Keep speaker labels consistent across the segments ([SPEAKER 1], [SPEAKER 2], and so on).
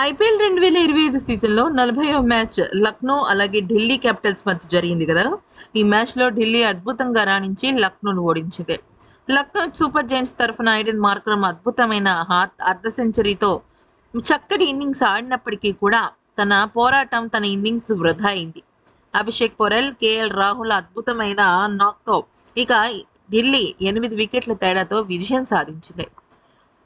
[SPEAKER 1] IPL రెండు వేల ఇరవై ఐదు సీజన్లో నలభైవ మ్యాచ్ లక్నో అలాగే ఢిల్లీ క్యాపిటల్స్ మధ్య జరిగింది కదా. ఈ మ్యాచ్లో ఢిల్లీ అద్భుతంగా రాణించి లక్నోను ఓడించింది. లక్నో సూపర్ జైంట్స్ తరఫున ఐడెన్ మార్క్రమ్ అద్భుతమైన హార్త్ అర్ధ సెంచరీతో చక్కటి ఇన్నింగ్స్ ఆడినప్పటికీ కూడా తన పోరాటం తన ఇన్నింగ్స్ వృధా అయింది. అభిషేక్ పొరెల్ కేఎల్ రాహుల్ అద్భుతమైన నాక్తో ఇక ఢిల్లీ ఎనిమిది వికెట్ల తేడాతో విజయం సాధించింది.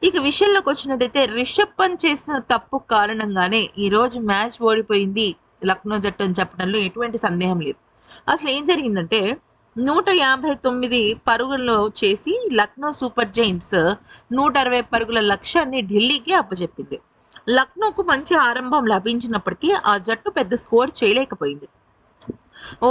[SPEAKER 1] ఇక విషయంలోకి వచ్చినట్టయితే రిషబ్ పంత్ చేసిన తప్పు కారణంగానే ఈ రోజు మ్యాచ్ ఓడిపోయింది లక్నో జట్టు అని చెప్పడంలో ఎటువంటి సందేహం లేదు. అసలు ఏం జరిగిందంటే నూట యాభై తొమ్మిది పరుగుల్లో చేసి లక్నో సూపర్ జైంట్స్ నూట అరవై పరుగుల లక్ష్యాన్ని ఢిల్లీకి అప్పచెప్పింది. లక్నోకు మంచి ఆరంభం లభించినప్పటికీ ఆ జట్టు పెద్ద స్కోర్ చేయలేకపోయింది.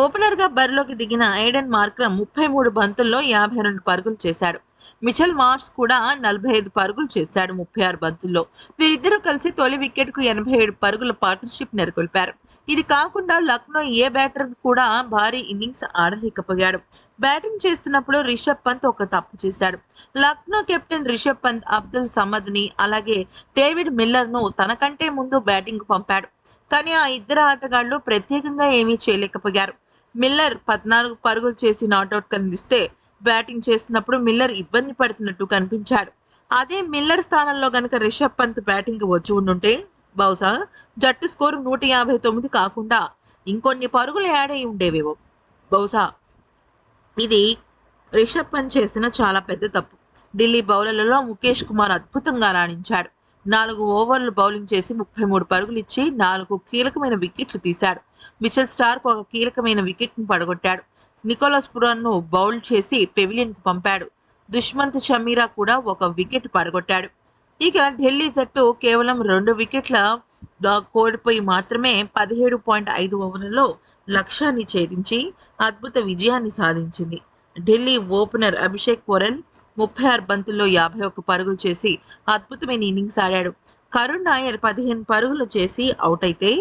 [SPEAKER 1] ఓపెనర్గా బరిలోకి దిగిన ఐడెన్ మార్క్రమ్ ముప్పై మూడు బంతుల్లో యాభై రెండు పరుగులు చేశాడు. మిచెల్ మార్స్ కూడా నలభై ఐదు పరుగులు చేశాడు ముప్పై ఆరు బంతుల్లో. వీరిద్దరూ కలిసి తొలి వికెట్కు ఎనభై ఏడు పరుగుల పార్ట్నర్షిప్ నెలకొల్పారు. ఇది కాకుండా లక్నో ఏ బ్యాటర్ కూడా భారీ ఇన్నింగ్స్ ఆడలేకపోయాడు. బ్యాటింగ్ చేస్తున్నప్పుడు రిషబ్ పంత్ ఒక తప్పు చేశాడు. లక్నో కెప్టెన్ రిషబ్ పంత్ అబ్దుల్ సమద్ని అలాగే డేవిడ్ మిల్లర్ను తనకంటే ముందు బ్యాటింగ్ పంపాడు. కానీ ఆ ఇద్దరు ఆటగాళ్ళు ప్రత్యేకంగా ఏమీ చేయలేకపోయారు. మిల్లర్ పద్నాలుగు పరుగులు చేసి నాట్అవుట్ కనిపిస్తే బ్యాటింగ్ చేస్తున్నప్పుడు మిల్లర్ ఇబ్బంది పడుతున్నట్టు కనిపించాడు. అదే మిల్లర్ స్థానంలో గనక రిషబ్ పంత్ బ్యాటింగ్ వచ్చి ఉండుంటే బహుశా జట్టు స్కోరు నూట యాభై తొమ్మిది కాకుండా ఇంకొన్ని పరుగులు యాడ్ అయి ఉండేవేవో. బహుశా ఇది రిషబ్ పంత్ చేసిన చాలా పెద్ద తప్పు. ఢిల్లీ బౌలర్లలో ముఖేష్ కుమార్ అద్భుతంగా రాణించాడు. నాలుగు ఓవర్లు బౌలింగ్ చేసి ముప్పై మూడు పరుగులు ఇచ్చి నాలుగు కీలకమైన వికెట్లు తీశాడు. మిచెల్ స్టార్క్ ఒక కీలకమైన వికెట్ను పడగొట్టాడు. నికోలస్ పురాన్ను బౌల్ చేసి పెవిలియన్కు పంపాడు. దుష్మంత్ షమీరా కూడా ఒక వికెట్ పడగొట్టాడు. ఇక ఢిల్లీ జట్టు కేవలం రెండు వికెట్ల కోల్పోయి మాత్రమే పదిహేడు పాయింట్ ఐదు ఓవర్లలో లక్ష్యాన్ని ఛేదించి అద్భుత విజయాన్ని సాధించింది. ఢిల్లీ ఓపెనర్ అభిషేక్ పొరెల్ ముప్పై ఆరు బంతుల్లో యాభై ఒక్క పరుగులు చేసి అద్భుతమైన ఇన్నింగ్స్ ఆడాడు. కరుణ్ నాయర్ పదిహేను పరుగులు చేసి అవుట్ అయితే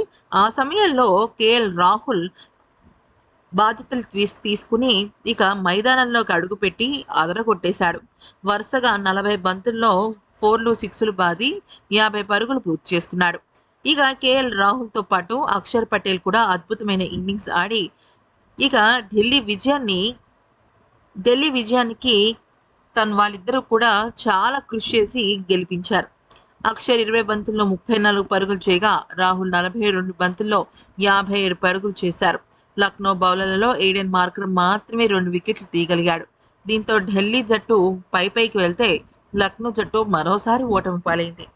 [SPEAKER 1] ఆ సమయంలో కేఎల్ రాహుల్ బాధ్యతలు తీస్ తీసుకుని ఇక మైదానంలోకి అడుగుపెట్టి అదరగొట్టేశాడు వరుసగా నలభై బంతుల్లో ఫోర్లు సిక్స్లు బాది యాభై పరుగులు పూర్తి చేసుకున్నాడు. ఇక కేఎల్ రాహుల్తో పాటు అక్షర్ పటేల్ కూడా అద్భుతమైన ఇన్నింగ్స్ ఆడి ఇక ఢిల్లీ విజయాన్ని ఢిల్లీ విజయానికి తను వాళ్ళిద్దరూ కూడా చాలా కృషి చేసి గెలిపించారు. అక్షర్ ఇరవై బంతుల్లో ముప్పై నాలుగు పరుగులు చేయగా రాహుల్ నలభై రెండు బంతుల్లో యాభై ఏడు పరుగులు చేశారు. లక్నో బౌలర్లలో ఏడెన్ మార్కర్ మాత్రమే రెండు వికెట్లు తీయగలిగాడు. దీంతో ఢిల్లీ జట్టు పై పైకి వెళ్తే లక్నో జట్టు మరోసారి ఓటమి పాలైంది.